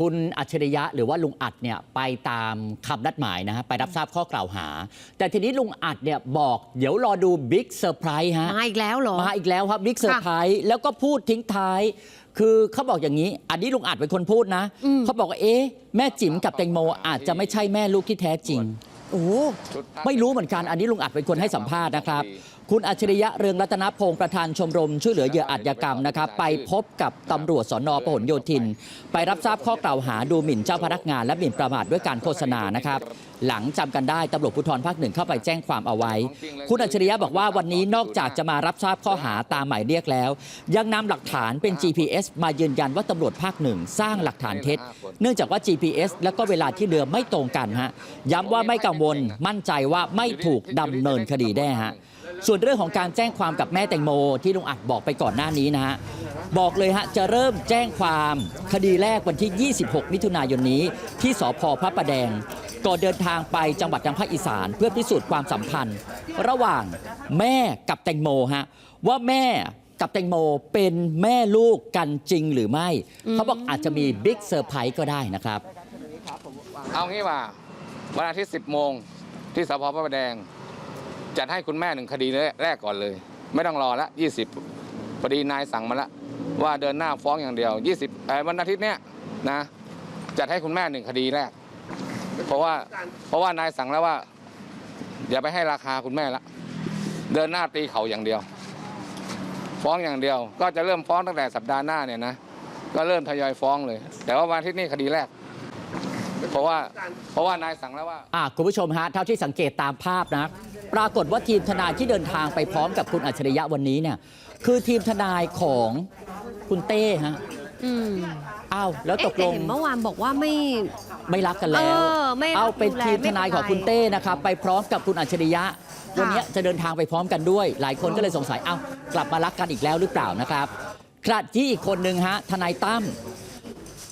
คุณอัจฉริยะหรือว่าลุงอัดเนี่ยไปตามคำนัดหมายนะฮะไปรับทราบข้อกล่าวหา แต่ทีนี้ลุงอัดเนี่ยบอกเดี๋ยวรอดูบิ๊กเซอร์ไพรส์ฮะมาอีกแล้วเหรอ มาอีกแล้วครับบิ๊กเซอร์ไพรส์แล้วก็พูดทิ้งท้าย คือเขาบอกอย่างนี้ อันนี้ลุงอัดเป็นคนพูดนะอืมเขาบอกว่าเอ๊ะแม่จิ๋มกับแตงโมอาจจะไม่ใช่แม่ลูกที่แท้จริง โอ้ไม่รู้เหมือนกันอันนี้ลุงอัดเป็นคนให้สัมภาษณ์นะครับ คุณอัจฉริยะเรืองรัตนพงศ์ประธานชมรม ช่วยเหลือเหยื่ออาชญากรรมนะครับ ไปพบกับตำรวจสนพหลโยธิน ไปรับทราบข้อกล่าวหาดูหมิ่นเจ้าพนักงาน และหมิ่นประมาทด้วยการโฆษณานะครับ หลังจำกันได้ตำรวจภูธรภาคหนึ่งเข้าไปแจ้งความเอาไว้ คุณอัจฉริยะบอกว่าวันนี้นอกจากจะมารับทราบข้อหาตามหมายเรียกแล้ว ยังนำหลักฐานเป็น GPS มายืนยันว่าตำรวจภาคหนึ่งสร้างหลักฐานเท็จ เนื่องจากว่า GPS แล้วก็เวลาที่เรือไม่ตรงกันฮะย้ำว่าไม่กังวลมั่นใจว่าไม่ถูกดำเนินคดีแน่ฮะ ส่วนเรื่องของการแจ้งความกับแม่แตงโมที่ลุงอัดบอกไปก่อนหน้านี้นะฮะบอกเลยฮะจะเริ่มแจ้งความคดีแรกวันที่ 26 มิถุนายนนี้ ที่สพพระประแดงก่อนเดินทางไปจังหวัดทางภาคอีสาน เพื่อพิสูจน์ความสัมพันธ์ ระหว่างแม่กับแตงโมฮะว่าแม่กับแตงโมเป็นแม่ลูกกันจริงหรือไม่ เขาบอกอาจจะมีบิ๊กเซอร์ไพรส์ก็ได้นะครับ เอางี้ว่าวันอาทิตย์ 10 โมงที่สพพระประแดง จัดให้คุณแม่หนึ่งคดีแรกก่อนเลย ไม่ต้องรอละ20พอดีนายสั่งมาละว่าเดินหน้าฟ้องอย่างเดียว 20เอ่วันอาทิตย์เนี้ยนะจัดให้คุณแม่หนึ่งคดีแรก เพราะว่าเพราะว่านายสั่งแล้วว่า อย่าไปให้ราคาคุณแม่ละเดินหน้าตีเขาอย่างเดียว ฟ้องอย่างเดียว ก็จะเริ่มฟ้องตั้งแต่สัปดาห์หน้าเนี่ยนะก็เริ่มทยอยฟ้องเลย แต่ว่าวันอาทิตย์นี้คดีแรกเพราะว่าเพราะว่านายสั่งแล้วว่าอะคุณผู้ชมฮะเท่าที่สังเกตตามภาพนะ ปรากฏว่าทีมทนายที่เดินทางไปพร้อมกับคุณอัจฉริยะวันนี้เนี่ยคือทีมทนายของคุณเต้ฮะอืมอ้าวแล้วตเอ๊ะกแต่ลงเห็นเมื่อวานบอกว่าไม่ไม่รักกันแล้วเออไม่รักเอาเป็นดูแลทีมทนายของคุณเต้นะครับไปพร้อมกับคุณอัจฉริยะวันนี้จะเดินทางไปพร้อมกันด้วย หลายคนก็เลยสงสัยเอ้ากลับมารักกันอีกแล้วหรือเปล่านะครับขณะที่อีกคนหนึ่งฮะทนายตั้ม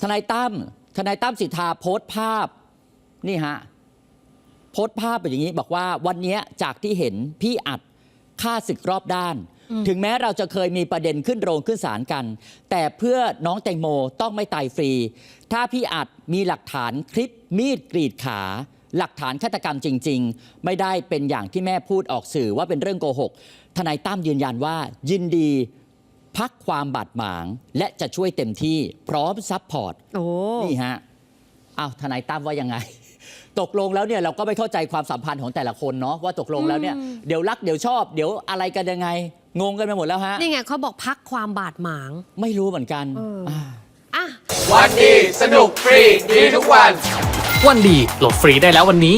ทนายตั้มทนายตั้มสิทธาโพสต์ภาพนี่ฮะ โพสต์ภาพเป็นอย่างนี้บอกว่าวันนี้จากที่เห็นพี่อัดฆ่าศึกรอบด้าน ถึงแม้เราจะเคยมีประเด็นขึ้นโรงขึ้นศาลกัน แต่เพื่อน้องแตงโมต้องไม่ตายฟรี ถ้าพี่อัดมีหลักฐานคลิปมีดกรีดขา หลักฐานฆาตกรรมจริง ๆ ไม่ได้เป็นอย่างที่แม่พูดออกสื่อว่าเป็นเรื่องโกหกทนายตั้มยืนยันว่า ยินดีพักความบาดหมาง และจะช่วยเต็มที่พร้อมซัพพอร์ตโอ้นี่ฮะอ้าวทนายตั้มว่ายังไง ตกลงแล้วเนี่ยเราก็ไม่เข้าใจความสัมพันธ์ของแต่ละคนเนาะว่าตกลงแล้วเนี่ยอืมเดี๋ยวรักเดี๋ยวชอบเดี๋ยวอะไรกันยังไง งงกันไปหมดแล้วฮะนี่ไงเขาบอกพักความบาดหมาง ไม่รู้เหมือนกันเอออ่าอะวันดีสนุกฟรีดีทุกวัน วันดีโหลดฟรีได้แล้ววันนี้